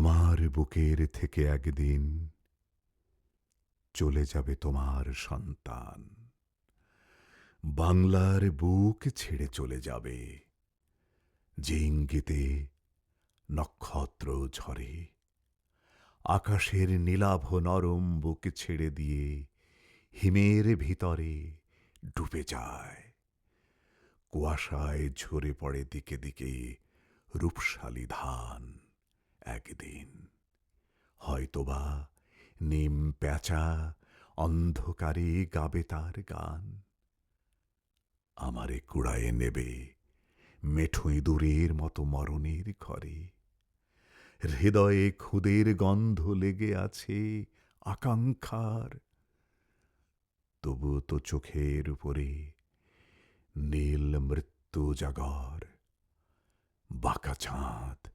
তোমার বুকের থেকে একদিন চলে যাবে তোমার সন্তান। বাংলার বুক ছেড়ে চলে যাবে। যে ইঙ্গিতে নক্ষত্র ঝরে, আকাশের নীলাভ নরম বুক ছেড়ে দিয়ে হিমের ভিতরে ডুবে যায়। কুয়াশায় ঝরে পড়ে দিকে দিকে রূপশালী ধান। একদিন। হয়তোবা নিম প্যাঁচা অন্ধকারে গাবে তার গান। আমারে কুড়ায়ে নেবে মেঠোই দূরের মতো মরণের ঘরে। হৃদয়ে খুদের গন্ধ লেগে আছে আকাঙ্ক্ষার। তবু তো চোখের উপরে নীল মৃত্যু জাগর। বাঁকা চাঁদ,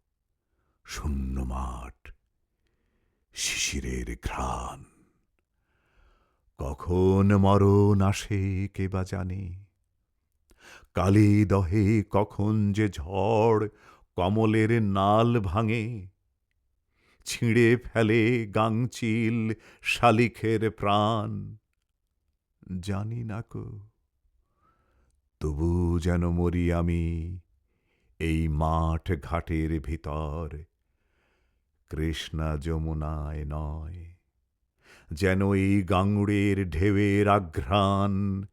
শূন্য মাঠ, শিশিরের ঘ্রাণ। কখন মরণ আসে কে বা জানে? কালে দহে কখন যে ঝড় কমলের নাল ভাঙে? ছিঁড়ে ফেলে গাংচিল শালিখের প্রাণ। জানি না কো তবু যেন মরি আমি এই মাঠ ঘাটের ভিতর। কৃষ্ণা যমুনায় নয়। যেন এই গাঙুড়ের ঢেউয়ের আঘ্রাণ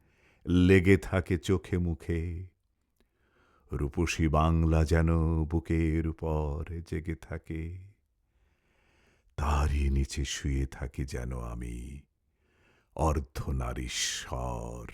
লেগে থাকে চোখে মুখে। রূপসী বাংলা যেন বুকের উপর জেগে থাকে। তারই নিচে শুয়ে থাকি যেন আমি অর্ধনারীশ্বর